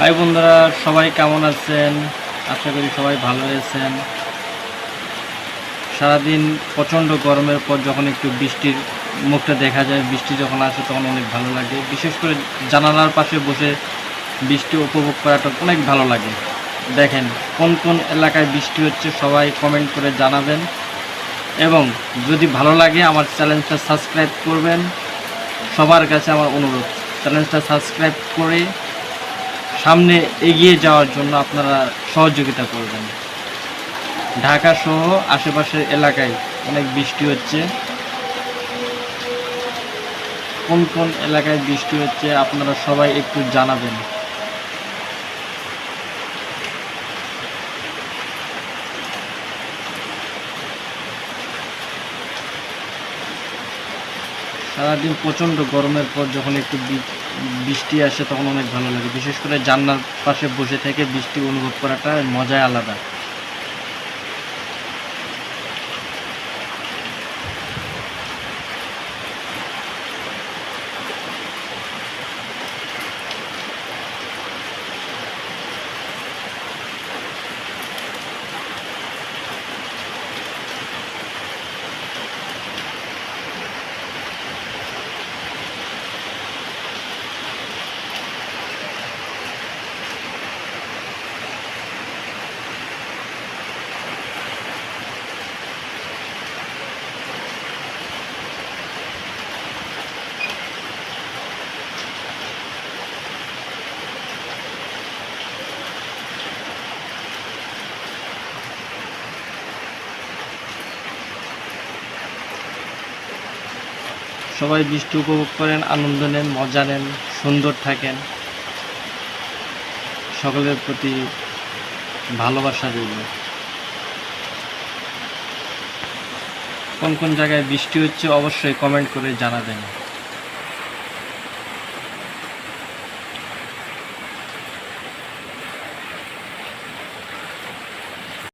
ভাই বন্ধুরা, সবাই কেমন আছেন? আশা করি সবাই ভালো আছেন। সারাদিন প্রচণ্ড গরমের পর যখন একটু বৃষ্টির মুখটা দেখা যায়, বৃষ্টি যখন আসে তখন অনেক ভালো লাগে। বিশেষ করে জানালার পাশে বসে বৃষ্টি উপভোগ করাটা অনেক ভালো লাগে। দেখেন, কোন কোন এলাকায় বৃষ্টি হচ্ছে সবাই কমেন্ট করে জানাবেন। এবং যদি ভালো লাগে আমার চ্যানেলটা সাবস্ক্রাইব করবেন। সবার কাছে আমার অনুরোধ, চ্যানেলটা সাবস্ক্রাইব করে সামনে এগিয়ে যাওয়ার জন্য আপনারা সহযোগিতা করবেন। ঢাকা সহ আশেপাশের এলাকায় অনেক বৃষ্টি হচ্ছে। কোন কোন এলাকায় বৃষ্টি হচ্ছে আপনারা সবাই একটু জানাবেন। সারাদিন প্রচণ্ড গরমের পর যখন একটু বৃষ্টি আসে তখন অনেক ভালো লাগে। বিশেষ করে জান্নার পাশে বসে থেকে বৃষ্টি অনুভব করাটা মজাই আলাদা। সবাই বৃষ্টি উপভোগ করেন, আনন্দ নেন, মজা নেন, সুন্দর থাকেন। সকলের প্রতি ভালোবাসা রইল। কোন কোন জায়গায় বৃষ্টি হচ্ছে অবশ্যই কমেন্ট করে জানাবেন।